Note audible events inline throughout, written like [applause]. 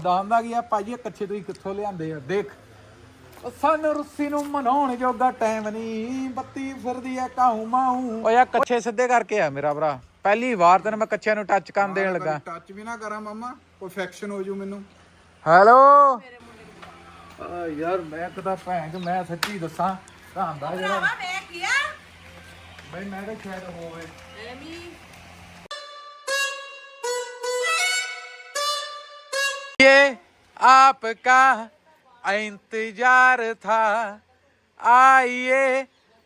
ਦਾਂਦਾ ਕੀ ਆ? ਭਾਜੀ ਇਹ ਕੱਛੇ ਤੁਸੀਂ ਕਿੱਥੋਂ ਲਿਆਂਦੇ ਆ? ਦੇਖ ਉਹ ਸਾਨੂੰ ਰੁੱਸੀ ਨੂੰ ਮਨਾਉਣ ਜੋਗਾ ਟਾਈਮ ਨਹੀਂ ਬੱਤੀ ਫਿਰਦੀ ਆ ਕਾਹੂ ਮਾਹੂ ਓ ਯਾ ਕੱਛੇ ਸਿੱਧੇ ਕਰਕੇ ਆ ਮੇਰਾ ਭਰਾ। ਪਹਿਲੀ ਵਾਰ ਤੈਨੂੰ ਮੈਂ ਕੱਛਿਆਂ ਨੂੰ ਟੱਚ ਕਰਨ ਦੇਣ ਲੱਗਾ। ਟੱਚ ਵੀ ਨਾ ਕਰਾਂ ਮਾਮਾ। ਪਰਫੈਕਸ਼ਨ ਹੋ ਜੂ ਮੈਨੂੰ। ਹੈਲੋ ਆ ਯਾਰ ਮੈਂ ਕਦਾ ਭੈਣ ਕਿ ਮੈਂ ਸੱਚੀ ਦੱਸਾਂ ਧਾਂਦਾ ਜਿਹੜਾ ਮੈਂ ਕੀਆ ਬਈ ਮੈਂ ਤਾਂ ਸ਼ਾਇਦ ਹੋਵੇ। ਐਮੀ आपका इंतजार था आइए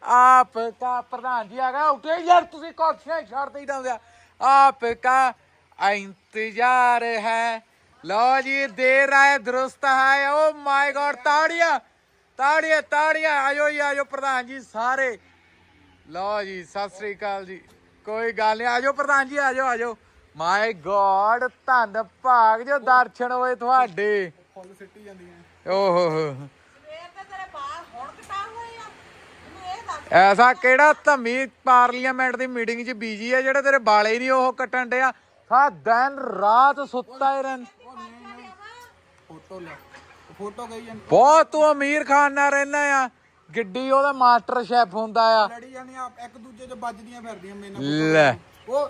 आपका प्रधान जी आ गया उठे यार ਤੁਸੀਂ ਕੋਠੀਆਂ ਛੱਡਦੇ ਹੀ ਡਾਉਂਦੇ आपका इंतजार है लो जी देर आए दुरुस्त है ओ माय गॉड ताड़ियां ਤਾੜੀਆਂ ਤਾੜੀਆਂ ਆਜੋ ਜੀ ਆਜੋ ਪ੍ਰਧਾਨ ਜੀ ਸਾਰੇ ਲਓ ਜੀ ਸਤਿ ਸ੍ਰੀ ਅਕਾਲ ਜੀ ਕੋਈ ਗੱਲ ਨਹੀਂ ਆਜੋ ਪ੍ਰਧਾਨ ਜੀ ਆਜੋ ਆਜੋ ਮਾਈ ਗॉड ਧੰਨ ਭਾਗ ਜੋ ਦਰਸ਼ਨ ਹੋਏ ਤੁਹਾਡੇ। ਫੁੱਲ ਸਿੱਟੀ ਜਾਂਦੀਆਂ ਓਹੋ। ਹੋ ਸਵੇਰ ਤੇ ਤੇਰੇ ਬਾਲ ਹੁਣ ਕਟਾ ਹੋਏ ਆ। ਮੈਨੂੰ ਇਹ ਦੱਸ। ਐਸਾ ਕਿਹੜਾ ਧਮੀ ਪਾਰਲੀਮੈਂਟ ਦੀ ਮੀਟਿੰਗ 'ਚ ਬੀਜੀ ਆ ਜਿਹੜੇ ਤੇਰੇ ਬਾਲੇ ਨਹੀਂ ਉਹ ਕੱਟਣ ਡਿਆ ਸਾ ਦਿਨ ਰਾਤ ਸੁੱਤਾ ਹੀ ਰਹਿੰ ਫੋਟੋ ਲੈ ਫੋਟੋ ਗਈ ਜਾਂ ਬਹੁਤ ਤੂੰ ਅਮੀਰ ਖਾਨ ਨਾਲ ਰਹਿਣਾ ਆ। ਗਿੱਡੀ ਉਹਦਾ ਮਾਸਟਰ ਸ਼ੈਫ ਹੁੰਦਾ ਆ। ਲੜੀ ਜਾਂਦੀਆਂ ਇੱਕ ਦੂਜੇ 'ਚ ਵੱਜਦੀਆਂ ਫਿਰਦੀਆਂ ਮੇਰੇ ਨਾਲ ਲੈ। ਉਹ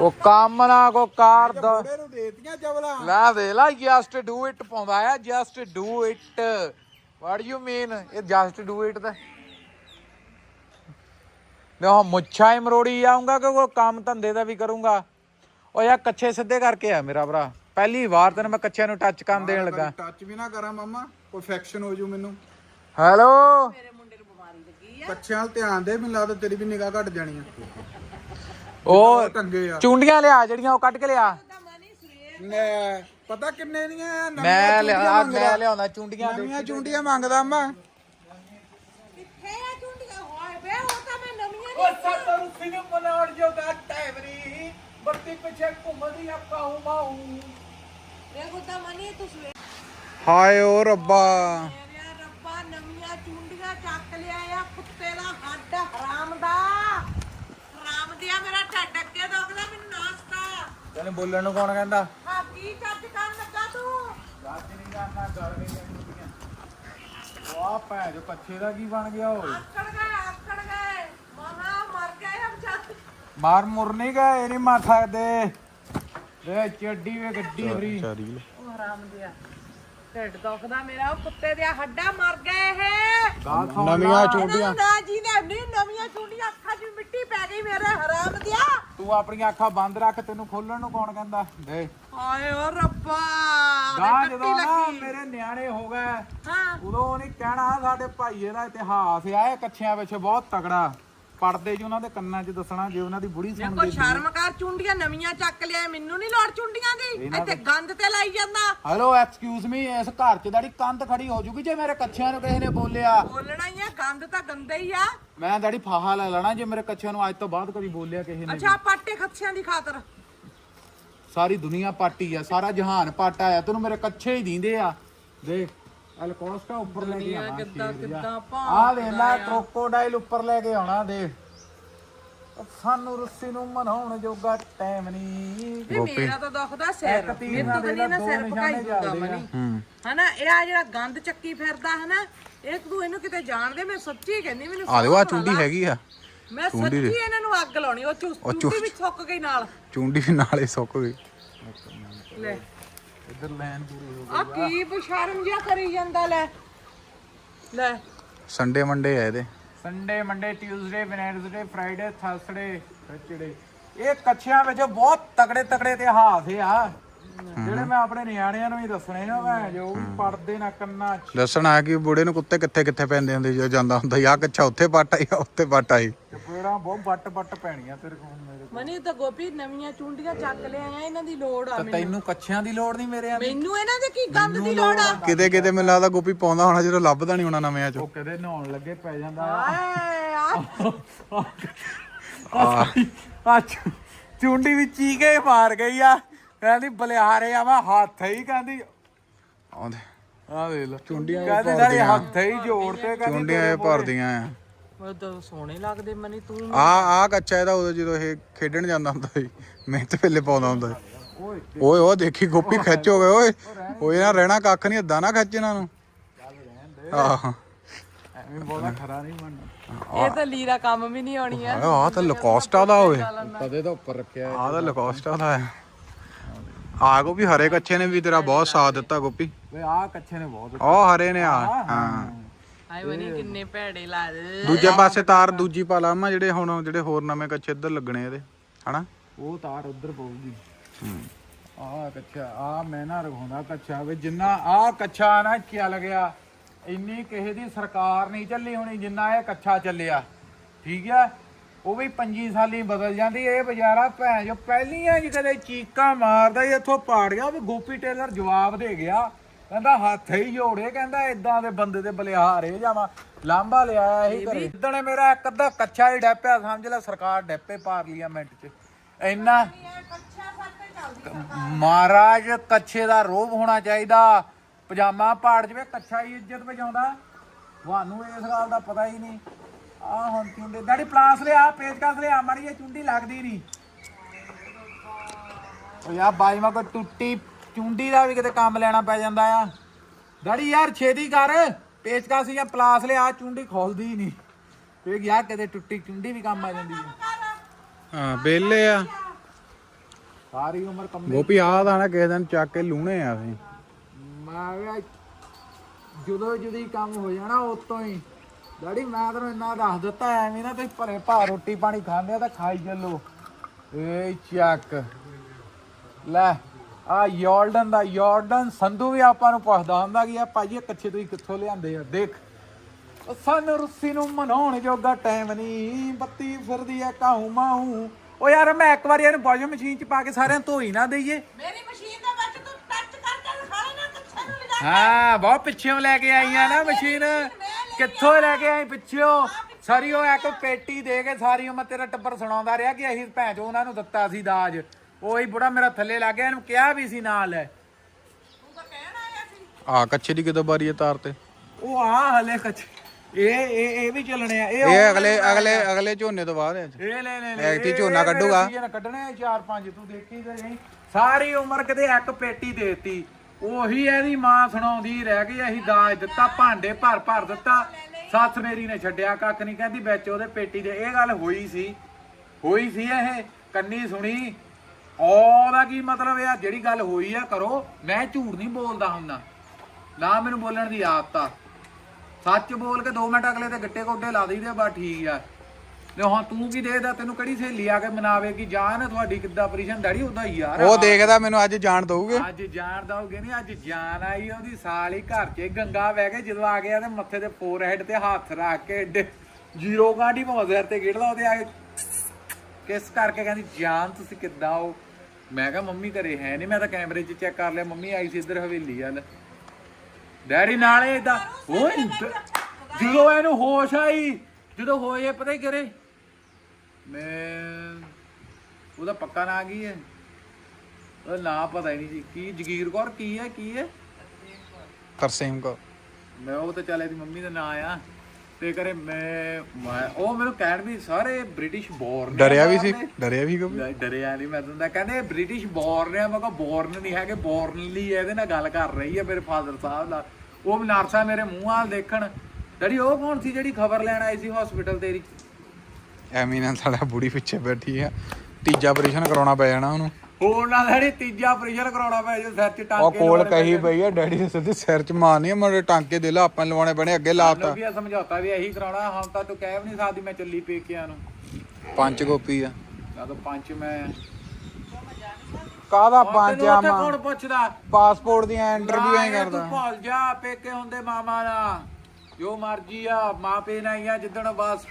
ਉਹ ਕੰਮ ਨਾ ਕੋ ਕਾਰ ਦਾ। ਬੁੜੇ ਨੂੰ ਦੇਤੀਆਂ ਜਵਲਾ ਲੈ ਦੇ ਲਾ ਜਸਟ ਡੂ ਇਟ ਪਾਉਂਦਾ ਆ just do it what you mean ਇਹ ਜਸਟ ਡੂ ਇਟ ਦਾ। ਨਾ ਮੁੱਛਾਂ ਹੀ ਮਰੋੜੀ ਆਉਂਗਾ ਕਿ ਕੋਈ ਕੰਮ ਧੰਦੇ ਦਾ ਵੀ ਕਰੂੰਗਾ। ਓ ਯਾ ਕੱਛੇ ਸਿੱਧੇ ਕਰਕੇ ਆ ਮੇਰਾ ਭਰਾ। ਪਹਿਲੀ ਵਾਰ ਤੈਨੂੰ ਮੈਂ ਕੱਛਿਆਂ ਨੂੰ ਟੱਚ ਕਰਨ ਦੇਣ ਲੱਗਾ। ਟੱਚ ਵੀ ਨਾ ਕਰਾਂ ਮਾਮਾ ਪਰਫੈਕਸ਼ਨ ਹੋ ਜੂ ਮੈਨੂੰ। ਹੈਲੋ ਮੇਰੇ ਮੁੰਡੇ ਨੂੰ ਬਿਮਾਰੀ ਲੱਗੀ ਕੱਚਿਆਂ ਵੱਲ ਧਿਆਨ ਦੇ ਮੈਨੂੰ ਲੱਗਦਾ ਤੇਰੀ ਵੀ ਨਿਗਾਹ ਘਟ ਜਾਣੀ ਆ। ਉਹ ਟੰਗੇ ਆ? ਚੁੰਡੀਆਂ ਲਿਆ ਜਿਹੜੀਆਂ ਉਹ ਕੱਢ ਕੇ ਲਿਆ। ਨੇ ਪਤਾ ਕਿੰਨੇ ਦੀਆਂ ਮੈਂ ਲਿਆ। ਮੈਂ ਲਿਆਉਂਦਾ ਚੁੰਡੀਆਂ ਦੇ ਨਵੀਆਂ ਚੁੰਡੀਆਂ ਮੰਗਦਾ ਮੈਂ। ਕਿੱਥੇ ਆ ਚੁੰਡੀਆਂ? ਹੋਏ ਵੇ ਉਹ ਤਾਂ ਮੈਂ ਨਵੀਆਂ ਉਹ ਜੋਗਾ ਬੱਤੀ ਪਿੱਛੇ ਘੁੰਮਦੀ ਆ ਕਾਹੂ ਮਾਹੂ। ਦੇਖ ਤਾਂ ਮਨੀ ਤੂੰ ਸਵੇਰ ਹਾਏ ਓ ਰੱਬਾ। ਰੱਬਾ ਨਵੀਆਂ ਚੁੰਡੀਆਂ ਚੱਕ ਲਿਆ ਆ ਕੁੱਤੇ ਦਾ ਹੱਡ ਹਰਾਮ ਦਾ ਹਰਾਮ ਦਿਆ ਮੇਰਾ ਢੱਡ ਅੱਗੇ ਦੁਖਦਾ ਮੈਨੂੰ ਨਾਸਤਾ ਤੈਨੂੰ ਬੋਲਣ ਨੂੰ ਕੌਣ ਕਹਿੰਦਾ? ਹਾਂ ਕੀ ਚੱਜ ਕਰਨ ਲੱਗਾ ਤੂੰ? ਗੱਜ ਨਹੀਂ ਕਰਨਾ ਗੱਲ ਨਹੀਂ ਕਰਨੀ ਵਾਹ ਭੈ ਜੋ ਕੱਛੇ ਦਾ ਕੀ ਬਣ ਗਿਆ ਓਏ? ਆਕੜ ਗਏ ਆਕੜ ਗਏ। ਮਹਾ ਮਰ ਗਏ ਹਮ ਜੱਟ ਮਾਰ ਮੁਰ ਨਹੀਂ ਗਏ ਇਹ ਨਹੀਂ ਮਾਰ ਸਕਦੇ। ਦੇ ਚੱਡੀ ਵੇ ਗੱਡੀ ਫਰੀ। ਉਹ ਹਰਾਮ ਦਿਆ ਢਿੱਡ ਦੁਖਦਾ ਮੇਰਾ ਉਹ ਕੁੱਤੇ ਦੇ ਹੱਡਾ ਮਰ ਗਏ ਇਹ। ਨਵੀਆਂ। ਚੁੰਡੀਆਂ ਨਾ ਜੀ ਨੇ ਨਹੀਂ ਨਵੀਆਂ ਚੁੰਡੀਆਂ ਅੱਖਾਂ 'ਚ ਮਿੱਟੀ ਪੈ ਗਈ ਮੇਰੇ ਹਰਾਮ ਦਿਆ ਤੂੰ ਆਪਣੀਆਂ ਅੱਖਾਂ ਬੰਦ ਰੱਖ ਤੈਨੂੰ ਖੋਲਣ ਨੂੰ ਕੌਣ ਕਹਿੰਦਾ? ਦੇ ਹਾਏ ਓ ਰੱਬਾ ਗਾਂ ਜਦੋਂ ਨਾ ਮੇਰੇ ਨਿਆਣੇ ਹੋ ਗਏ ਹਾਂ। ਉਦੋਂ ਨਹੀਂ ਕਹਿਣਾ ਸਾਡੇ ਭਾਈਏ ਦਾ ਇਤਿਹਾਸ ਆ ਇਹ ਕੱਛਿਆਂ ਵਿੱਚ ਬਹੁਤ ਤਗੜਾ ਪੜਦੇ ਜੀ ਉਹਨਾਂ ਦੇ ਕੰਨਾਂ 'ਚ ਦੱਸਣਾ ਜੇ ਉਹਨਾਂ ਦੀ ਬੁੜੀ ਕੋਈ ਸੁਣਦੀ ਸ਼ਰਮ ਕਰ ਚੁੰਡੀਆਂ ਨਵੀਆਂ ਚੱਕ ਲਿਆ ਮੈਨੂੰ ਨਹੀਂ ਲੋੜ ਚੁੰਡੀਆਂ ਦੀ। ਇੱਥੇ ਗੰਦ ਤੇ ਲਾਈ ਜਾਂਦਾ। ਹੈਲੋ ਐਕਸਕਿਊਜ਼ ਮੀ ਇਸ ਘਰ 'ਚ ਡੈਡੀ ਕੰਧ ਖੜੀ ਹੋ ਜੂਗੀ ਜੇ ਮੇਰੇ ਕੱਛਿਆਂ ਨੂੰ ਕਿਸੇ ਨੇ ਬੋਲਿਆ। ਬੋਲਣਾ ਹੀ ਆ ਗੰਦ ਤਾਂ ਗੰਦਾ ਹੀ ਆ। ਮੈਂ ਡੈਡੀ ਫਾਹਾ ਲੈ ਲੈਣਾ ਜੇ ਮੇਰੇ ਕੱਛਿਆਂ ਨੂੰ ਅੱਜ ਤੋਂ ਬਾਅਦ ਕਦੀ ਬੋਲਿਆ ਕਿਸੇ ਨੇ ਅੱਛਾ ਪਾਟੇ ਖੱਸਿਆਂ ਦੀ ਖਾਤਰ। ਸਾਰੀ ਦੁਨੀਆ ਪਾਟੀ ਆ ਸਾਰਾ ਜਹਾਨ ਪਾਟਾ ਆ ਤੈਨੂੰ ਮੇਰੇ ਕੱਛੇ ਹੀ ਦੀਂਦੇ ਆ। ਦੇਖ। ਅਲਕੋਸਟਾ ਉੱਪਰ ਲੈ ਕੇ ਆਉਣਾ ਕਿੱਦਾਂ-। ਕਿੱਦਾਂ ਆਹ ਲੈ ਲੈ ਕ੍ਰੋਕੋਡਾਈਲ ਉੱਪਰ ਲੈ ਕੇ ਆਉਣਾ ਦੇਖ ਉਹ ਸਾਨੂੰ ਰੁੱਸੀ ਨੂੰ ਮਨਾਉਣ ਜੋਗਾ ਟਾਈਮ ਨਹੀਂ। ਵੀ ਮੇਰਾ ਤਾਂ ਦੁਖਦਾ ਸਿਰ। ਨਾਲ ਤੋਂ ਦੇ ਲਾ ਨਾ ਦੋ ਸਿਰ ਪਕਾਈ ਆ। ਮਨੀ ਹਨਾ ਇਹ ਆ ਜਿਹੜਾ ਗੰਦ ਚੱਕੀ ਫਿਰਦਾ ਹਨਾ ਇਹ ਤੂੰ ਇਹਨੂੰ ਕਿਤੇ ਜਾਣਦੇ ਮੈਂ ਸੱਚੀ ਕਹਿੰਦੀ ਮੈਨੂੰ ਆ ਦਿਓ ਆ ਚੁੰਡੀ। ਹੈਗੀ ਆ। ਮੈਂ ਸੱਚੀ ਇਹਨਾਂ ਨੂੰ ਅੱਗ ਲਾਉਣੀ ਉਹ ਚੁੰਡੀ ਵੀ ਸੁੱਕ ਗਈ ਨਾਲ। ਚੁੰਡੀ ਵੀ ਨਾਲੇ ਸੁੱਕ ਗਈ। ਲੈ। ਇੱਧਰ ਲਾਈਨ ਪੂਰੀ ਹੋ ਆ ਕੀ ਬਸ਼ਰਮ ਜਿਹਾ ਕਰੀ ਜਾਂਦਾ ਲੈ। ਲੈ। ਸੰਡੇ ਮੰਡੇ ਆ ਇਹਦੇ। Sunday Monday Tuesday Wednesday Friday Thursday ਇਹ ਕੱਛਿਆਂ ਵਿੱਚ ਬਹੁਤ ਤਗੜੇ ਤਗੜੇ ਇਤਿਹਾਸ ਆ। ਜਿਹੜੇ ਮੈਂ ਆਪਣੇ ਨਿਆਣਿਆਂ ਨੂੰ ਹੀ ਦੱਸਣੇ ਆ ਮੈਂ ਜੋ ਵੀ ਪੜਦੇ ਨਾ ਕੰਨਾਂ 'ਚ। ਦੱਸਣ ਆ ਕਿ ਬੁੜੇ ਨੂੰ ਕੁੱਤੇ ਕਿੱਥੇ ਕਿੱਥੇ ਪੈਂਦੇ ਹੁੰਦੇ ਜਦੋਂ ਜਾਂਦਾ ਹੁੰਦਾ ਯਾ ਕੱਚਾ ਉੱਥੇ ਪੱਟ ਆਈ ਆ ਉੱਥੇ ਪੱਟ ਆਈ। ਚਪੇੜਾਂ ਬਹੁਤ ਵੱਟ ਵੱਟ ਪੈਣੀਆਂ ਤੇਰੇ ਕੋਲ ਮੇਰੇ ਮਨੀ ਤਾਂ ਗੋਪੀ ਨਵੀਆਂ ਚੁੰਡੀਆਂ ਚੱਕ ਲਿਆ ਇਹਨਾਂ ਦੀ ਲੋੜ ਆ ਤੇ ਤੈਨੂੰ ਕੱਛਿਆਂ ਦੀ ਲੋੜ ਨਹੀਂ ਮੇਰੇ ਆਂਦੀ ਮੈਨੂੰ ਇਹਨਾਂ ਦੇ ਕੀ ਗੰਦ ਦੀ ਲੋੜ ਆ? ਕਿਤੇ ਕਿਤੇ ਮੈਨੂੰ ਲੱਗਦਾ ਗੋਪੀ ਪਾਉਂਦਾ ਹੋਣਾ ਜਦੋਂ ਲੱਭਦਾ ਨਹੀਂ ਹੋਣਾ ਨਵਿਆਂ ਚ। ਉਹ ਕਦੇ ਨਹਾਉਣ ਲੱਗੇ ਪੈ ਜਾਂਦਾ। ਆਏ ਆ। ਆ ਆ ਚੁੰਡੀ ਵੀ ਚੀਕੇ ਮਾਰ ਗਈ ਆ। ਕਹਿੰਦੀ ਬਲਿਹਾਰੇ ਆ ਮੈਂ ਹੱਥ ਹੀ ਕਹਿੰਦੀ ਆਉਂਦੇ। ਆ ਵੇਖ ਲੋ ਚੁੰਡੀਆਂ ਕਹਿੰਦੀ ਨਾਲੇ ਹੱਥ ਹੀ ਜੋੜ ਤੇ ਕਹਿੰਦੀ ਚੁੰਡੀਆਂ ਇਹ ਭਰਦੀਆਂ ਆ। ਉਹ ਤਾਂ ਸੋਹਣੇ ਲੱਗਦੇ ਮਨੀ ਤੂੰ ਆ ਆ ਕੱਚਾ ਇਹਦਾ ਉਦੋਂ ਜਦੋਂ ਇਹ ਖੇਡਣ ਜਾਂਦਾ ਹੁੰਦਾ ਸੀ ਮਿਹਨਤ ਵੇਲੇ ਪਾਉਂਦਾ ਹੁੰਦਾ ਸੀ। ਓਏ ਓਏ ਉਹ ਦੇਖੀ ਗੋਪੀ ਖਿੱਚ ਹੋ ਗਏ ਓਏ। ਓਏ ਨਾ ਰਹਿਣਾ ਕੱਖ ਨਹੀਂ ਏਦਾਂ ਨਾ ਖਿੱਚ ਇਹਨਾਂ ਨੂੰ। ਆਹ। ਐਵੇਂ ਬੋਲਾ ਖਰਾ ਨਹੀਂ ਬਣਨਾ ਇਹ ਤਾਂ ਲੀਰਾ ਕੰਮ ਵੀ ਨਹੀਂ ਆਉਣੀ ਆ ਆਹ ਤਾਂ ਲਕੋਸਟਾ ਦਾ ਓਏ ਕਦੇ ਤਾਂ ਉੱਪਰ ਰੱਖਿਆ ਆਹ ਤਾਂ ਲਕੋਸਟਾ ਦਾ ਹੈ। ਆ ਗੋਪੀ ਹਰੇ ਕੱਚੇ ਨੇ ਵੀ ਤੇਰਾ ਬਹੁਤ ਸਾਥ ਦਿੱਤਾ ਗੋਪੀ। ਵੇ ਆਹ ਕੱਛੇ ਨੇ ਬਹੁਤ ਉਹ ਹਰੇ ਨੇ ਆ ਹਾਂ। ਹਾਏ ਮਨੀ ਕਿੰਨੇ ਭੈੜੇ ਲਾ ਦੇ ਦੂਜੇ ਪਾਸੇ ਤਾਰ ਦੂਜੀ ਪਾ ਲਾ ਮੈਂ ਜਿਹੜੇ ਹੁਣ ਜਿਹੜੇ ਹੋਰ ਨਵੇਂ ਕੱਚੇ ਇੱਧਰ ਲੱਗਣੇ ਇਹਦੇ ਹਨਾ? ਉਹ ਤਾਰ ਉਧਰ ਪਊਗੀ। ਆਹ ਕੱਛਾ ਆ ਮੈਂ ਨਾ ਰਖਾਉਂਦਾ ਕੱਛਾ। ਵੇ ਜਿੰਨਾ ਆ ਕੱਛਾ ਨਾ ਚੱਲ ਗਿਆ ਇੰਨੀ ਕਿਸੇ ਦੀ ਸਰਕਾਰ ਨਹੀਂ ਚੱਲੀ ਹੋਣੀ ਜਿੰਨਾ ਇਹ ਕੱਛਾ ਚੱਲਿਆ। ਠੀਕ ਆ? ਉਹ ਵੀ 25 ਸਾਲੀ ਬਦਲ ਜਾਂਦੀ ਇਹ ਵਿਚਾਰਾ ਭੈਣ ਜੋ ਪਹਿਲੀਆਂ ਜੀ ਕਦੇ ਚੀਕਾਂ ਮਾਰਦਾ ਹੀ ਇੱਥੋਂ ਪਾੜ ਗਿਆ ਵੀ ਗੋਪੀ ਟੇਲਰ ਜਵਾਬ ਦੇ ਗਿਆ। ਕਹਿੰਦਾ ਹੱਥ ਹੀ ਜੋੜੇ ਕਹਿੰਦਾ ਇਦਾਂ ਦੇ ਬੰਦੇ ਤੇ ਬਲਿਹਾਰੇ ਜਾਵਾਂ। ਲਾਂਬਾ ਲਿਆਇਆ ਇਹ ਘਰੇ ਇਦਣੇ ਮੇਰਾ ਇੱਕ ਅੱਧਾ ਕੱਛਾ ਹੀ ਡੈਪਿਆ ਸਮਝ ਲੈ ਸਰਕਾਰ ਡੈਪੇ ਪਾਰਲੀਮੈਂਟ 'ਚ। ਇੰਨਾ ਮਹਾਰਾਜ ਕੱਛੇ ਦਾ ਰੋਬ ਹੋਣਾ ਚਾਹੀਦਾ। ਪਜਾਮਾ ਪਾੜ ਜਵੇ ਕੱਛਾ ਹੀ ਇੱਜ਼ਤ ਵਜਾਉਂਦਾ। ਤੁਹਾਨੂੰ ਇਸ ਗੱਲ ਦਾ ਪਤਾ ਹੀ ਨਹੀਂ। ਆ ਹੁਣ ਚੁੰਡੀ ਡੈਡੀ ਪਲਾਸ ਲਿਆ ਪੇਚਕਸ ਲਿਆ ਮਾੜੀ ਜਿਹੀ ਚੁੰਡੀ ਲੱਗਦੀ ਨਹੀਂ ਓ ਯਾ ਬਾਈ ਮਾ ਕੋ ਟੁੱਟੀ ਚੁੰਡੀ ਦਾ ਵੀ ਕਿਤੇ ਕੰਮ ਲੈਣਾ ਪੈ ਜਾਂਦਾ ਆ। ਡੈਡੀ ਯਾਰ ਛੇਤੀ ਕਰ ਪੇਚਕਸ ਜਾਂ ਪਲਾਸ ਲਿਆ ਚੁੰਡੀ ਖੋਲਦੀ ਨਹੀਂ ਤੇ ਯਾਰ ਕਿਤੇ ਟੁੱਟੀ ਚੁੰਡੀ ਵੀ ਕੰਮ ਆ ਜਾਂਦੀ ਹੈ ਹਾਂ ਬੇਲੇ ਆ। ਸਾਰੀ ਉਮਰ ਕੰਮ ਗੋਪੀ ਆਹ ਦਾ ਨਾ ਕਿਸੇ ਦਿਨ ਚੱਕ ਕੇ ਲੂਣੇ ਆ ਅਸੀਂ। ਮੈਂ ਕਿਹਾ ਜਦੋਂ ਜਦੀ ਕੰਮ ਹੋ ਜਾਣਾ ਉਤੋਂ ਹੀ ਡੈਡੀ ਮੈਂ ਤੈਨੂੰ ਇੰਨਾ ਦੱਸ ਦਿੱਤਾ ਐਵੇਂ ਨਾ ਤੁਸੀਂ ਭਰੇ ਭਾ ਰੋਟੀ ਪਾਣੀ ਖਾਂਦੇ ਆ ਤਾਂ ਖਾਈ ਚੱਲੋ। ਏ ਚੱਕ। ਲੈ ਆ ਯਾਰਡਨ ਦਾ ਯਾਰਡਨ ਸੰਧੂ ਵੀ ਆਪਾਂ ਨੂੰ ਪੁੱਛਦਾ ਹੁੰਦਾ ਕਿ ਆ ਭਾਜੀ ਇਹ ਕੱਛੇ ਤੁਸੀਂ ਕਿੱਥੋਂ ਲਿਆਂਦੇ ਆ? ਦੇਖ ਉਹ ਸਾਨੂੰ ਰੁੱਸੀ ਨੂੰ ਮਨਾਉਣ ਜੋਗਾ ਟਾਈਮ ਨਹੀਂ ਬੱਤੀ ਫਿਰਦੀ ਆ ਕਾਹੂ ਮਾਹੂ ਉਹ ਯਾਰ ਮੈਂ ਇੱਕ ਵਾਰੀ ਇਹਨੂੰ ਵਾਸ਼ਿੰਗ ਮਸ਼ੀਨ ਚ ਪਾ ਕੇ ਸਾਰਿਆਂ ਨੂੰ ਧੋਈ ਨਾ ਦਈਏ। ਮੇਰੀ ਮਸ਼ੀਨ ਦੇ ਵਿੱਚ ਤੂੰ ਟੱਚ ਕਰਕੇ ਦਿਖਾ ਲੈਣਾ ਕਿੱਥੇ ਨੂੰ ਲਿਜਾ ਹਾਂ ਬਹੁਤ ਪਿੱਛੇੋਂ ਲੈ ਕੇ ਆਈਆਂ ਨਾ ਮਸ਼ੀਨ ਕਿੱਥੋਂ ਲੈ ਕੇ ਆਈ ਪਿੱਛੇੋਂ ਸਾਰੀ ਉਹ ਇੱਕ ਪੇਟੀ ਦੇ ਕੇ ਸਾਰੀ ਉਮਰ ਤੇਰਾ ਟੱਬਰ ਸੁਣਾਉਂਦਾ ਰਿਹਾ ਕਿ ਅਸੀਂ ਭੈਣ ਚੋ ਉਹਨਾਂ ਨੂੰ ਦਿੱਤਾ ਸੀ ਦਾਜ। ਉਹੀ ਬੁੜਾ ਮੇਰਾ ਥੱਲੇ ਲੱਗ ਗਿਆ ਇਹਨੂੰ ਕਿਹਾ ਵੀ ਸੀ ਨਾਲ ਤੂੰ ਤਾਂ ਕਹਿਣ ਆਇਆ ਸੀ। ਆ ਕੱਚੇ ਦੀ ਕਿਦੋਂ ਬਾਰੀ ਹੈ ਤਾਰ ਤੇ? ਉਹ ਆ ਹਲੇ ਕੱਚ ਇਹ ਇਹ ਇਹ ਵੀ ਚੱਲਣੇ ਆ। ਇਹ ਇਹ ਅਗਲੇ ਅਗਲੇ ਅਗਲੇ ਝੋਨੇ ਤੋਂ ਬਾਅਦ ਹੈ ਇਹ ਲੈ ਲੈ ਲੈ। ਐਕਟੀ ਝੋਨਾ ਕੱਢੂਗਾ। ਕੱਢਣੇ ਆ ਚਾਰ ਪੰਜ ਤੂੰ ਦੇਖੀ ਤੇ ਨਹੀਂ ਸਾਰੀ ਉਮਰ ਕਿਤੇ ਇੱਕ ਪੇਟੀ ਦੇਤੀ। ਉਹੀ ਇਹਦੀ ਮਾਂ ਸੁਣਾਉਂਦੀ ਰਹਿ ਗਈ, ਅਸੀਂ ਦਾਜ ਦਿੱਤਾ, ਭਾਂਡੇ ਭਰ ਭਰ ਦਿੱਤਾ। ਸੱਸ ਮੇਰੀ ਨੇ ਛੱਡਿਆ, ਕੱਖ ਨਹੀਂ ਕਹਿੰਦੀ, ਵਿੱਚ ਉਹਦੇ ਪੇਟੀ ਦੇ, ਇਹ ਗੱਲ ਹੋਈ ਸੀ। ਹੋਈ ਸੀ ਇਹ, ਕੰਨੀ ਸੁਣੀ। ਉਹਦਾ ਕੀ ਮਤਲਬ ਆ, ਜਿਹੜੀ ਗੱਲ ਹੋਈ ਆ, ਕਰੋ। ਮੈਂ ਝੂਠ ਨਹੀਂ ਬੋਲਦਾ ਹੁੰਦਾ। ਨਾ ਮੈਨੂੰ ਬੋਲਣ ਦੀ ਆਦਤ ਆ। ਸੱਚ ਬੋਲ ਕੇ 2 ਮਿੰਟ ਅਗਲੇ ਤੇ ਗੱਟੇ ਗੋਡੇ ਲਾ ਦਈਦੇ ਬਾ ਠੀਕ ਆ। ਤੇ ਹੁਣ ਤੂੰ ਕੀ ਦੇਦਾ ਤੈਨੂੰ ਕਿਹੜੀ ਸਹੇਲੀ ਆ ਕੇ ਮਨਾਵੇਗੀ ਜਾਨ ਤੁਹਾਡੀ? ਕਿੱਦਾਂ ਆਪਰੇਸ਼ਨ ਡੈਡੀ? ਉਹਦਾ ਯਾਰ। ਉਹ ਦੇਖਦਾ ਮੈਨੂੰ ਅੱਜ ਜਾਣ ਦਊਗੇ? ਅੱਜ ਜਾਣ ਦਓਗੇ ਨਹੀਂ ਅੱਜ ਜਾਨ ਆਈ ਉਹਦੀ ਸਾਲ ਹੀ ਘਰ 'ਚ। ਗੰਗਾ ਵਹਿ ਕੇ ਜਦੋਂ ਆ ਗਿਆ ਤੇ ਮੱਥੇ ਤੇ ਫੋਰਹੈਡ ਤੇ ਹੱਥ ਰੱਖ ਕੇ ਏਡੇ ਜ਼ੀਰੋ ਗਾਂਢੀ ਮੌਜ਼ਰ ਤੇ ਗਿੜਦਾ ਉਹਦੇ ਆ ਕੇ ਕਿਸ ਕਰਕੇ ਕਹਿੰਦੀ ਜਾਨ ਤੁਸੀਂ ਕਿੱਦਾਂ ਹੋ? ਮੈਂ ਕਿਹਾ ਮੰਮੀ ਘਰੇ ਹੈ ਨਹੀਂ ਮੈਂ ਤਾਂ ਕੈਮਰੇ 'ਚ ਚੈੱਕ ਕਰ ਲਿਆ। ਮੰਮੀ ਆਈ ਸੀ ਇੱਧਰ ਹਵੇਲੀ ਵੱਲ। ਡੈਡੀ ਨਾਲੇ ਇਦਾਂ ਓਏ ਜਦੋਂ ਇਹਨੂੰ ਹੋਸ਼ ਆਈ ਜਦੋਂ ਹੋਏ ਪਤਾ ਹੀ ਕਰੇ। ਮੈਂ ਉਹਦਾ ਪੱਕਾ ਨਾਂ ਕੀ ਹੈ? ਉਹ ਨਾਂ ਪਤਾ ਹੀ ਨਹੀਂ ਜੀ। ਕੀ ਜਗੀਰ ਕੌਰ ਕੀ ਹੈ? ਕੀ ਹੈ? ਤਰਸੇਮ ਕੋ ਮੈਂ ਉਹ ਤਾਂ ਚੱਲ ਇਹਦੀ ਮੰਮੀ ਦਾ ਨਾਂ ਆ। ਤੇ ਕਰੇ ਮੈਂ ਮੈਂ- ਉਹ ਮੈਨੂੰ ਕਹਿਣ ਵੀ ਸਾਰੇ ਬ੍ਰਿਟਿਸ਼ ਬੋਰਨ ਡਰਿਆ ਵੀ ਸੀ? ਡਰਿਆ ਵੀ ਕੋ ਨਹੀਂ, ਡਰਿਆ ਨਹੀਂ ਮੈਂ ਤੁਹਾਨੂੰ ਕਹਿੰਦੇ ਬ੍ਰਿਟਿਸ਼ ਬੋਰਨ ਆ ਮੈਂ ਕਿਹਾ ਬੋਰਨ ਨਹੀਂ ਹੈਗੇ ਬੋਰਨ ਲਈ ਇਹਦੇ ਨਾਲ ਗੱਲ ਕਰ ਰਹੀ ਹੈ ਮੇਰੇ ਫਾਦਰ ਸਾਹਿਬ ਨਾਲ। ਉਹ ਨਰਸਾਂ ਮੇਰੇ ਮੂੰਹ ਵੱਲ ਦੇਖਣ। ਡੈਡੀ ਉਹ ਕੌਣ ਸੀ ਜਿਹੜੀ ਖਬਰ ਲੈਣ ਆਈ ਸੀ ਹਸਪੀਟਲ ਤੇਰੀ? ਐਵੇਂ ਨਾ ਸਾਡਾ ਬੁੜੀ ਪਿੱਛੇ ਬੈਠੀ ਆ। ਤੀਜਾ ਆਪਰੇਸ਼ਨ ਕਰਾਉਣਾ ਪੈ ਜਾਣਾ ਉਹਨੂੰ। ਹੋਰ ਨਾਲ ਡੈਡੀ ਤੀਜਾ ਆਪਰੇਸ਼ਨ ਕਰਾਉਣਾ ਪਿਆ ਜੋ ਸਿਰ 'ਚ ਟਾਂਕੇ ਉਹ ਕੋਲ ਕਹੀ ਪਈ ਆ ਡੈਡੀ ਦੇ ਸਿੱਧੇ ਸਿਰ 'ਚ ਮਾਰਨੀ ਆ ਮੇਰੇ ਟਾਂਕੇ ਦੇ ਲਾ ਆਪਾਂ ਨੂੰ ਲਵਾਉਣੇ ਬਣੇ ਅੱਗੇ ਲਾਤਾ ਲੋਕੀ ਸਮਝੌਤਾ ਵੀ ਇਹੀ ਕਰਾਉਣਾ ਹੁਣ ਤਾਂ ਤੂੰ ਕਹਿ ਵੀ ਨਹੀਂ ਸਕਦੀ ਮੈਂ ਚੱਲੀ ਪੇਕਿਆਂ ਨੂੰ। ਪੰਜ ਗੋਪੀ ਆ। ਜਦੋਂ ਪੰਜ ਮੈਂ। ਕਾਹਦਾ ਪੰਜ ਆ ਉੱਥੇ ਮਾਂ? ਕੌਣ ਪੁੱਛਦਾ? ਪਾਸਪੋਰਟ ਦੀਆਂ ਇੰਟਰਵਿਊ ਨਾ ਇਹ ਕਰਦਾ। ਤੂੰ ਭੁੱਲ ਜਾ ਪੇਕੇ ਹੁੰਦੇ ਮਾਮਾ ਨਾ ਜੋ ਮਰਜ਼ੀ ਆ ਮਾਂ ਪੇ ਨਹੀਂ ਆ ਜਿੱਦਣ ਬਸ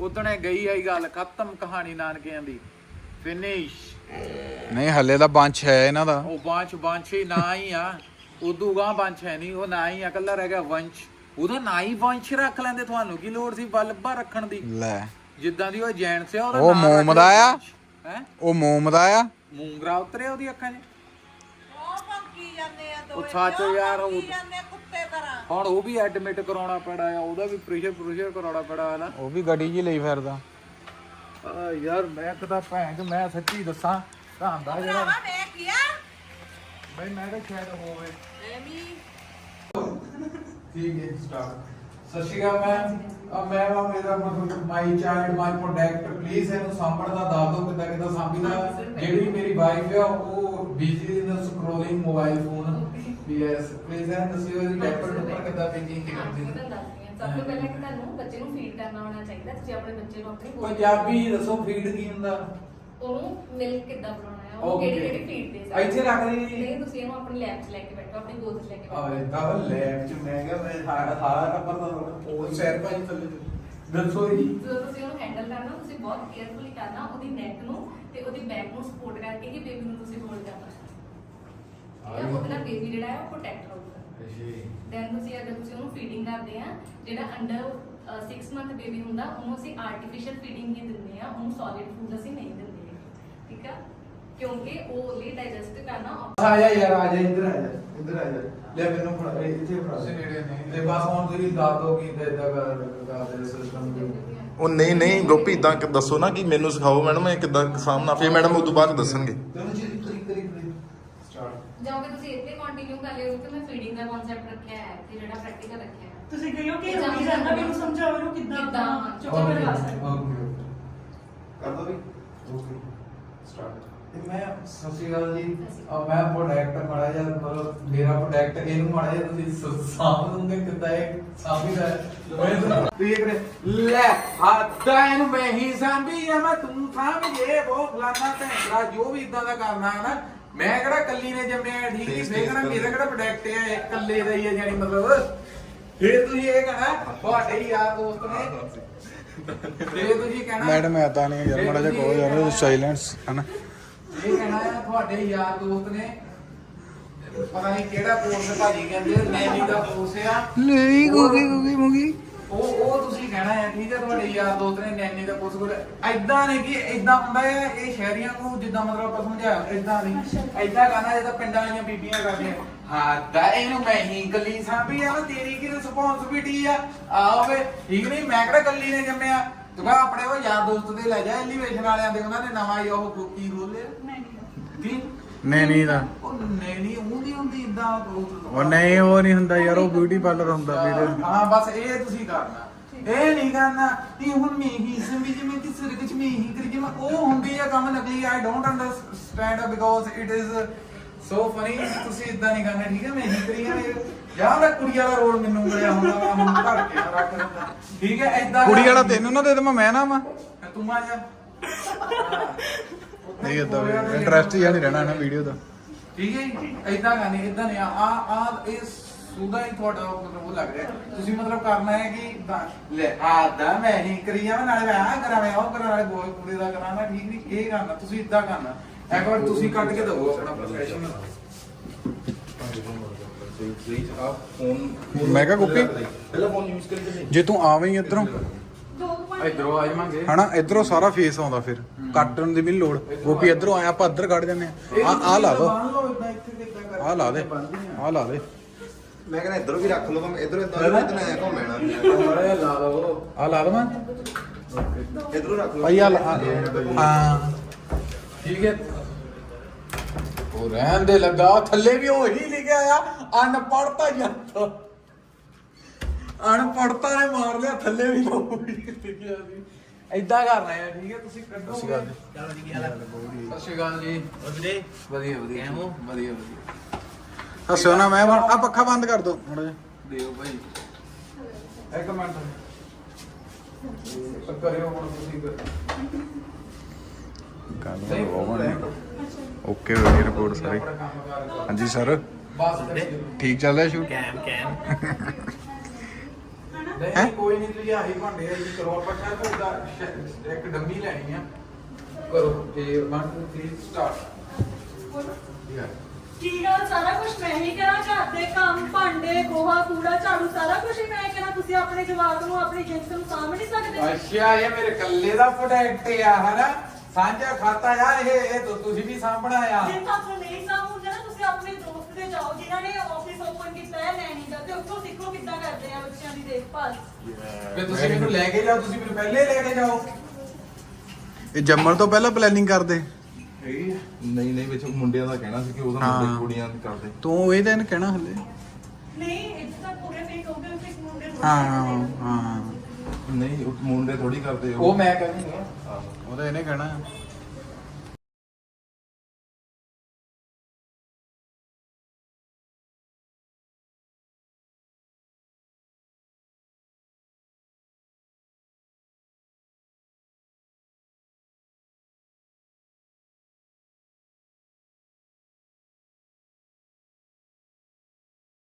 ਉਦਣੇ ਗਈ ਆਈ ਗੱਲ ਖਤਮ ਕਹਾਣੀ ਨਾਨਕਿਆਂ ਦੀ। ਫਿਨਿਸ਼ ਨਹੀਂ ਹੱਲੇ ਦਾ ਬੰਚ ਹੈ ਇਹਨਾਂ ਦਾ। ਉਹ ਬਾਂਛ ਬਾਂਛੀ ਨਾ ਹੀ ਆ। ਉਦੋਂ ਗਾਂ ਬੰਚ ਹੈ ਨਹੀਂ ਉਹ ਨਾ ਹੀ ਆ ਇਕੱਲਾ ਰਹਿ ਗਿਆ ਵੰਸ਼। ਉਹਦਾ ਨਾ ਹੀ ਵੰਸ਼ ਰੱਖ ਲੈਂਦੇ ਤੁਹਾਨੂੰ ਕੀ ਲੋੜ ਸੀ ਬੱਲਬਾ ਰੱਖਣ ਦੀ? ਲੈ। ਜਿੱਦਾਂ ਦੀ ਉਹ ਜੈਨ ਸੀ ਉਹਦਾ ਉਹ ਮੋਮ ਦਾ ਆ? ਹੈ? ਉਹ ਮੋਮ ਦਾ ਆ? ਮੂੰਗਰਾ ਉਤਰਿਆ ਉਹਦੀ ਅੱਖਾਂ 'ਚ? ਭੌਂਕੀ ਜਾਂਦੇ ਆ ਉਹ ਦੋਏ ਸੱਚ ਕਿਉਂ ਯਾਰ, ਭੌਂਕੀ ਉਹ- ਜਾਂਦੇ ਕੁੱਤੇ ਤਰ੍ਹਾਂ? ਹੁਣ ਉਹ ਵੀ ਐਡਮਿਟ ਕਰਾਉਣਾ ਪੈਣਾ ਆ ਉਹਦਾ ਵੀ ਪ੍ਰੈਸ਼ਰ ਪ੍ਰੈਸ਼ਰ ਕਰਾਉਣਾ ਪੈਣਾ ਹੈ ਨਾ। ਉਹ ਵੀ ਗੱਡੀ ਜੀ ਲਈ ਫਿਰਦਾ। ਆ ਯਾਰ ਮੈਂ ਕਦਾ ਭੈਣ ਚ ਮੈਂ ਸੱਚੀ ਦੱਸਾਂ ਧਾਂਦਾ ਜਿਹੜਾ ਭਰਾਵਾ ਮੈਂ ਕੀਆ ਬਈ ਮੈਂ ਤਾਂ ਸ਼ਾਇਦ ਹੋਵੇ। ਐਵੇਂ ਠੀਕ ਹੈ ਸਟਾਰਟ ਸਤਿ ਸ਼੍ਰੀ ਅਕਾਲ ਮੈਮ ਅ, ਮੈਂ ਵਾ ਮੇਰਾ ਮਤਲਬ my child my product please ਇਹਨੂੰ ਸਾਂਭਣ ਦਾ ਦੱਸ ਦਿਓ ਕਿੱਦਾਂ ਕਿੱਦਾਂ ਸਾਂਭੀਦਾ। ਜਿਹੜੀ ਮੇਰੀ ਵਾਈਫ ਆ ਉਹ busy in scrolling mobile phone yes please ਇਹਨੂੰ ਦੱਸਿਓ ਇਹਦੀ ਡਾਇਪਰ ਉੱਪਰ ਕਿੱਦਾਂ ਪੇਕਿੰਗ ਕਰਦੀ ਸਭ ਤੋਂ ਪਹਿਲਾਂ ਕਿ ਤੁਹਾਨੂੰ ਬੱਚੇ ਨੂੰ ਫੀਡ ਕਰਨਾ ਆਉਣਾ ਚਾਹੀਦਾ। ਤੁਸੀਂ ਆਪਣੇ ਬੱਚੇ ਨੂੰ ਆਪਣੀ ਪੰਜਾਬੀ ਦੱਸੋ ਫੀਡ ਕੀ ਹੁੰਦਾ? ਉਹਨੂੰ ਮਿਲਕ ਕਿੱਦਾਂ ਬਣਾਉਣਾ ਹੈ? Okay. ਕਿਹੜੀ ਕਿਹੜੀ ਫੀਡ ਦੇ ਇੱਥੇ ਰੱਖ ਲਈ। ਨਹੀਂ ਤੁਸੀਂ ਇਹਨੂੰ ਆਪਣੀ ਲੈਬ 'ਚ ਲੈ ਕੇ ਆਪਣੀ ਗੋਦ 'ਚ ਲੈ ਕੇ ਆਵੇ ਤਾਂ ਲੈਬ ਚ ਮੈਂ ਕਿਹਾ ਮੈਂ ਹਾਰ ਹਾਰ ਨੰਬਰ ਦਾ ਉਹ ਸੈਰ ਭਾਈ ਥੱਲੇ ਦੱਸੋ ਜੀ। ਜਦੋਂ ਤੁਸੀਂ ਉਹਨੂੰ ਹੈਂਡਲ ਕਰਨਾ ਤੁਸੀਂ ਬਹੁਤ ਕੇਅਰਫੁਲੀ ਕਰਨਾ ਉਹਦੀ ਨੈਕ ਨੂੰ ਤੇ ਉਹਦੀ ਬੈਕ ਨੂੰ ਸਪੋਰਟ ਕਰਕੇ ਹੀ ਬੇਬੀ ਨੂੰ ਤੁਸੀਂ ਹੋਲਡ ਕਰਨਾ। ਠੀਕ ਹੈ ਉਹਦੇ ਬੇਬੀ। ਜਿਹੜਾ ਹੈ ਉਹ ਪ੍ਰੋਟੈਕਟ ਹੋਊਗਾ ਦੈਨ ਤੁਸੀਂ ਅਗਰ ਤੁਸੀਂ ਉਹਨੂੰ ਫੀਡਿੰਗ ਕਰਦੇ ਆ ਜਿਹੜਾ ਅੰਡਰ 6 ਮੰਥ ਬੇਬੀ ਹੁੰਦਾ ਉਹਨੂੰ ਅਸੀਂ ਆਰਟੀਫੀਸ਼ੀਅਲ ਫੀਡਿੰਗ ਹੀ ਦਿੰਦੇ ਆ ਉਹਨੂੰ ਸੋਲਿਡ ਫੂਡ ਅਸੀਂ ਨਹੀਂ ਦਿੰਦੇ। ਠੀਕ ਆ? ਕਿਉਂਕਿ ਉਹ ਲਈ ਡਾਈਜੈਸਟ ਕਰਨਾ ਆ ਜਾ ਯਾਰ ਆ ਜਾ ਇੱਧਰ ਆ ਜਾ। ਇੱਧਰ ਆ ਜਾ। ਲੈ ਮੈਨੂੰ ਫੜਾ ਇਹ ਇੱਥੇ ਫੜਾ। ਸੇ ਨੇੜੇ ਨਹੀਂ ਤੇ ਬਸ ਹੁਣ ਤੁਸੀਂ ਦੱਸ ਦੋ ਕੀ ਤੇ ਇਦਾਂ ਕਰ ਕਰਦੇ ਸਿਸਟਮ ਨੂੰ। ਉਹ ਨਹੀਂ ਨਹੀਂ ਗੋਪੀ ਇਦਾਂ ਦੱਸੋ ਨਾ ਕਿ ਮੈਨੂੰ ਸਿਖਾਓ ਮੈਡਮ ਇਹ ਕਿਦਾਂ ਸਾਹਮਣਾ। ਫੇਰ ਮੈਡਮ ਉਸ ਤੋਂ ਬਾਅਦ ਦੱਸਣਗੇ। ਦੋਨੋਂ ਚੀਜ਼ ਕਰੀ ਕਰੀ ਕਰੀ ਸਟਾਰਟ ਜਾਂ ਕਿ ਤੁਸੀਂ ਇੱਥੇ ਕੰਟੀਨਿਊ ਕਰ ਲਿਓ ਕਿ ਮੈਂ ਫੀਡਿੰਗ ਦਾ ਕਨਸੈਪਟ ਰੱਖਿਆ ਹੈ ਤੇ ਜਿਹੜਾ ਪ੍ਰੈਕਟੀਕਲ ਰੱਖਿਆ ਹੈ। ਤੁਸੀਂ ਕਹੀਓ ਕਿ ਰੋਈ ਜਾਂਦਾ ਮੈਨੂੰ ਸਮਝਾਓ ਇਹਨੂੰ ਕਿੱਦਾਂ ਕਿੱਦਾਂ? ਚੁੱਪ ਕਰ ਲਾ ਸਕਦੇ ਓਕੇ ਕਰ ਦੋ ਵੀ? ਓਕੇ ਸਟਾਰਟ ਤੇ ਮੈਂ ਸਤਿ ਸ਼੍ਰੀ ਅਕਾਲ ਜੀ। ਆ ਮੈਂ ਪ੍ਰੋਡਕਟ ਮਾੜਾ ਜਿਹਾ ਮਤਲਬ ਮੇਰਾ ਪ੍ਰੋਡਕਟ ਇਹਨੂੰ ਮਾੜਾ ਜਿਹਾ ਤੁਸੀਂ ਸ- ਸਾਂਭ ਦੂੰਗੇ ਕਿੱਦਾਂ ਇਹ ਸਾਂਭੀਦਾ ਹੈ। ਮੈਂ ਤਾਂ ਤੁਸੀਂ ਕਰੇ ਲੈ ਆਦਾ ਇਹਨੂੰ ਮੈਂ ਹੀ ਸਾਂਭੀ ਆ ਮੈਂ ਤੂੰ ਸਾਂਭ ਜੇ ਉਹ ਫਲਾਨਾ ਭੈਂਦਾ ਜੋ ਵੀ ਇਦਾਂ ਦਾ ਕਰਨਾ ਹੈ ਨਾ ਮੈਂ ਕਿਹੜਾ ਕੱਲੀ ਨੇ ਜੰਮਿਆ ਠੀਕ ਫੇਰ ਕਿਹੜਾ ਮੇਰਾ ਕਿਹੜਾ ਪ੍ਰੋਡਕਟ ਹੈ ਇਹ ਇਕੱਲੇ ਦਾ ਹੀ ਹੈ ਜਾਨੀ ਮਤਲਬ। ਫੇਰ ਤੁਸੀਂ ਇਹ ਕਹਣਾ ਤੁਹਾਡੇ ਹੀ ਯਾਰ ਦੋਸਤ ਨੇ। ਫੇਰ ਤੁਸੀਂ ਕਹਿਣਾ ਮੈਡਮ ਆਦਾ ਨਹੀਂ ਯਾਰ ਮਾੜਾ ਜਿਹਾ ਕਹੋ ਯਾਰ ਸਾਇਲੈਂਸ ਹਨਾ ਇਹ ਕਹਿਣਾ ਆ ਤੁਹਾਡੇ ਯਾਰ ਦੋਸਤ ਨੇ ਪਤਾ ਨਹੀਂ ਕਿਹੜਾ ਕੋਰਸ ਭਾਜੀ ਕਹਿੰਦੇ ਨੈਣੀ ਦਾ ਕੋਰਸ ਆ। ਨਹੀਂ ਗੁਗੀ ਗੁਗੀ ਮੁਗੀ। ਉਹ ਉਹ ਤੁਸੀਂ ਕਹਿਣਾ ਹੈ ਠੀਕ ਹੈ ਤੁਹਾਡੇ ਯਾਰ ਦੋਸਤ ਨੇ ਨੈਣੀ ਦਾ ਕੋਰਸ ਕੋਲ ਐਦਾਂ ਨਹੀਂ ਕਿ ਐਦਾਂ ਹੁੰਦਾ ਹੈ ਇਹ ਸ਼ਹਿਰੀਆਂ ਨੂੰ ਜਿੱਦਾਂ ਮਤਲਬ ਆਪਾਂ ਸਮਝਾਇਆ ਐਦਾਂ ਨਹੀਂ। ਐਦਾਂ ਕਰਨਾ ਜਿੱਦਾਂ ਪਿੰਡਾਂ ਵਾਲੀਆਂ ਬੀਬੀਆਂ ਕਰਦੀਆਂ ਹਾਂ ਤਾਂ ਇਹਨੂੰ ਮੈਂ ਹੀ ਕੱਲੀ ਸਾਂਭੀ ਆ ਨਾ ਤੇਰੀ ਕੀ ਰਿਸਪੌਂਸਿਬਿਲਟੀ ਆ? ਆਵੇ ਠੀਕ ਨਹੀਂ ਮੈਂ ਕਿਹੜਾ ਕੱਲੀ ਨੇ ਜੰਮਿਆ? ਤੂੰ ਕਹ ਆਪਣੇ ਉਹ ਯਾਰ ਦੋਸਤ ਦੇ ਲੈ ਜਾ ਐਲੀਵੇਸ਼ਨ ਵਾਲਿਆਂ ਦੇ ਉਹਨਾਂ ਨੇ ਨਵਾਂ ਹੀ ਉਹ ਕੁੱਕੀ ਖੋਲਿਆ ਨਹੀਂ ਨਹੀਂ ਦਾ ਉਹ ਨਹੀਂ ਨਹੀਂ ਉਹ ਨਹੀਂ ਹੁੰਦੀ ਇਦਾਂ ਉਹ ਨਹੀਂ ਉਹ ਨਹੀਂ ਹੁੰਦਾ ਯਾਰ ਉਹ ਬਿਊਟੀ ਪਾਰਲਰ ਹੁੰਦਾ ਵੀਰੇ। ਹਾਂ ਬਸ ਇਹ ਤੁਸੀਂ ਕਰਨਾ। ਇਹ ਨਹੀਂ ਕਰਨਾ ਇਹ ਹੁਣ ਮੈਂ ਹੀ ਸਮਝ ਜਿਵੇਂ ਕਿ ਸਿਰ ਵਿੱਚ ਮੈਂ ਹੀ ਕਰੀ ਜਿਵੇਂ। ਉਹ ਹੁੰਦੀ ਆ ਕੰਮ ਨਕਲੀ I don't understand because it is so funny ਤੁਸੀਂ ਇਦਾਂ ਨਹੀਂ ਕਰਨਾ ਠੀਕ ਹੈ ਮੈਂ ਹੀ ਕਰੀ ਜਾਂਦੇ ਜਾਂ ਮੈਂ ਕੁੜੀ ਵਾਲਾ ਰੋਲ ਮੈਨੂੰ ਮਿਲਿਆ ਹੁੰਦਾ ਮੈਂ ਹੁਣ ਧੜ ਕੇ ਰੱਖ ਦਿੰਦਾ ਠੀਕ ਹੈ ਇਦਾਂ ਕੁੜੀ ਵਾਲਾ ਤੈਨੂੰ ਨਾ ਦੇ ਦੇਵਾਂ ਮੈਂ ਨਾ ਵਾ ਤੂੰ ਆ ਜਾ। [laughs] ਨਹੀਂ ਏਦਾਂ ਇੰਟਰਸਟ ਹੀ ਨਹੀਂ ਰਹਿਣਾ ਨਾ ਵੀਡੀਓ ਦਾ। ਠੀਕ ਹੈ ਜੀ? ਇਦਾਂ ਕਰਨੀ ਇਦਾਂ ਨਹੀਂ। ਆ ਆ ਇਹ ਸੁਦਾ ਹੀ ਤੁਹਾਡਾ ਮਤਲਬ ਉਹ ਲੱਗ ਰਿਹਾ। ਤੁਸੀਂ ਮਤਲਬ ਕਰਨਾ ਹੈ ਕਿ ਲੈ ਆਦਾ ਮੈਂ ਹੀ ਕਰੀ ਜਾਵਾਂ ਨਾਲੇ ਮੈਂ ਆ ਕਰਾਂ ਮੈਂ ਉਹ ਕਰਾਂ ਨਾਲੇ ਗੋਲ ਕੁੜੀ ਦਾ ਕਰਾਂ। ਮੈਂ ਠੀਕ ਨਹੀਂ ਇਹ ਕਰਨਾ ਤੁਸੀਂ ਇਦਾਂ ਕਰਨਾ। ਇੱਕ ਵਾਰ ਤੁਸੀਂ ਕੱਢ ਕੇ ਦਿਓ ਆਪਣਾ ਪ੍ਰੋਫੈਸ਼ਨਲ ਪਲੀਜ਼ ਆ ਫੋਨ ਮੈਂ ਕਿਹਾ ਗੋਪੀ ਪਹਿਲਾਂ ਫੋਨ ਯੂਜ਼ ਕਰੀ ਜੇ ਤੂੰ ਆਵੇਂ ਹੀ ਇੱਧਰੋਂ। ਇਧਰੋਂ ਆ ਜਾਵਾਂਗੇ। ਹਨਾ ਇਧਰੋਂ ਸਾਰਾ ਫੇਸ ਆਉਂਦਾ ਫਿਰ। ਕੱਟਣ ਦੀ ਵੀ ਨੀ ਲੋੜ। ਗੋਪੀ ਇਧਰੋਂ ਆਇਆ ਆਪਾਂ ਇੱਧਰ ਕੱਢ ਜਾਂਦੇ ਆ ਆ ਆ ਲਾ ਦੋ। ਬੰਨ ਲਓ ਇਦਾਂ ਇੱਥੇ ਕਿੱਦਾਂ ਕਰ ਆ ਲਾ ਦੇ। ਆ ਲਾ ਦੇ। ਮੈਂ ਕਹਿੰਦਾ ਇਧਰੋਂ ਵੀ ਰੱਖ ਲਓ ਇਧਰੋਂ ਇਧਰ ਇਧਰ ਆਇਆ ਘੁੰਮਣਾ ਬੜਾ ਲਾ ਲਓ ਆ ਲਾ ਦਵਾਂ? ਇਧਰੋਂ ਰੱਖ ਲਓ। ਭਾਈ ਆ ਲਾ ਹਾਂ। ਠੀਕ ਹੈ। ਉਹ ਰਹਿਣ ਦੇ ਲੱਗਾ। ਥੱਲੇ ਵੀ ਉਹੀ ਲਿਖਿਆ ਆ। ਅਨਪੜਤਾ ਜੰਤ ਅਨਪੜਤਾ ਨੇ ਮਾਰ ਲਿਆ ਥੱਲੇ ਵੀ ਉਹੀ ਲਿਖਿਆ ਸੀ ਐਦਾਂ ਕਰਨਾ ਹੈ ਠੀਕ ਹੈ ਤੁਸੀਂ ਕੱਢੋ। ਸਤਿ ਸ਼੍ਰੀ ਅਕਾਲ ਜੀ। ਸਤਿ ਸ਼੍ਰੀ ਅਕਾਲ ਜੀ। ਵਧੀਆ ਵਧੀਆ ਵਧੀਆ। ਵਧੀਆ ਵਧੀਆ। ਹੱਸਿਓ ਨਾ ਮੈਂ ਆ ਪੱਖਾ ਬੰਦ ਕਰ ਦੋ। ਥੋੜਾ ਜਿਹਾ। ਦਿਓ ਭਾਈ। ਇੱਕ ਮਿੰਟ। ਕਰਿਓ ਹੁਣ ਤੁਸੀਂ ਕਰ ਗੱਲ ਹੋਵਾਂਗੇ ਓਕੇ ਵਧੀਆ ਰਿਪੋਰਟ ਸਾਰੀ। ਕੰਮ। ਹਾਂਜੀ ਸਰ ਠੀਕ ਚੱਲ ਰਿਹਾ ਸ਼ੂਟ ਨਹੀਂ ਕੋਈ ਨਹੀਂ ਤੁਸੀਂ ਆਹੀ ਭਾਂਡੇ ਆ ਜੀ ਕਰੋ ਆਪਾਂ ਸ਼ਾਇਦ ਉਹਦਾ ਇੱਕ ਡੰਮੀ ਲੈਣੀ ਆ। ਕਰੋ ਤੇ 1 2 3 ਸਟਾਰਟ ਕੀ ਗੱਲ ਸਾਰਾ ਕੁਝ ਮੈਂ ਹੀ ਕਰਾਂ ਘਰ ਦੇ ਕੰਮ ਭਾਂਡੇ ਗੋਹਾ ਕੂੜਾ ਝਾੜੂ ਸਾਰਾ ਕੁਝ ਹੀ ਮੈਂ ਕਰਾਂ? ਤੁਸੀਂ ਆਪਣੇ ਜਵਾਕ ਨੂੰ ਆਪਣੀ ਜਿੰਸ ਨੂੰ ਸਾਂਭ ਨਹੀਂ ਸਕਦੇ? ਅੱਛਾ ਇਹ ਮੇਰੇ ਕੱਲੇ ਦਾ ਪ੍ਰੋਡਕਟ ਆ ਹਨਾ? ਸਾਂਝਾ ਖਾਤਾ ਆ ਇਹ ਇਹ ਤਾਂ ਤੁਸੀਂ ਵੀ ਸਾਂਭਣਾ ਆ। ਜੇ ਤੁਹਾਨੂੰ ਨਹੀਂ ਸਾਂਭ ਹੁੰਦਾ ਨਾ ਤੁਸੀਂ ਆਪਣੇ ਦੋਸਤ ਦੇ ਇਹਨਾਂ ਨੇ ਆਫਿਸ ਓਪਨ ਕੀਤਾ ਹੈ ਨੈਣੀ ਦਾ ਤੇ ਉੱਥੋਂ ਸਿੱਖੋ ਕਿੱਦਾਂ ਕਰਦੇ ਆ ਬੱਚਿਆਂ ਦੀ ਦੇਖਭਾਲ। ਫਿਰ ਤੁਸੀਂ ਮੈਨੂੰ ਲੈ ਕੇ ਜਾਓ ਤੁਸੀਂ ਮੈਨੂੰ ਪਹਿਲੇ ਲੈ ਕੇ ਜਾਓ। ਇਹ ਜੰਮਣ ਤੋਂ ਪਹਿਲਾਂ ਪਲੈਨਿੰਗ ਕਰਦੇ। ਨਹੀਂ ਨਹੀਂ ਵਿੱਚ ਮੁੰਡਿਆਂ ਦਾ ਕਹਿਣਾ ਸੀ ਕਿ ਉਹਦਾ ਹਾਂ। ਮੁੰਡੇ ਕੁੜੀਆਂ ਦੀ ਕਰਦੇ। ਤੂੰ ਇਹ ਦਿਨ ਕਹਿਣਾ ਹਲੇ। ਨਹੀਂ ਇੱਥੇ ਤਾਂ ਪੂਰੇ ਨਹੀਂ ਕਹੋਗੇ ਕਿ ਮੁੰਡੇ ਥੋੜ੍ਹੇ ਹਾਂ। ਹਾਂ ਨਹੀਂ ਉਹ ਮੁੰਡੇ ਥੋੜੀ ਕਰਦੇ ਉਹ ਮੈਂ ਆਹੋ। ਉਹਦਾ ਇਹਨੇ ਕਹਿਣਾ।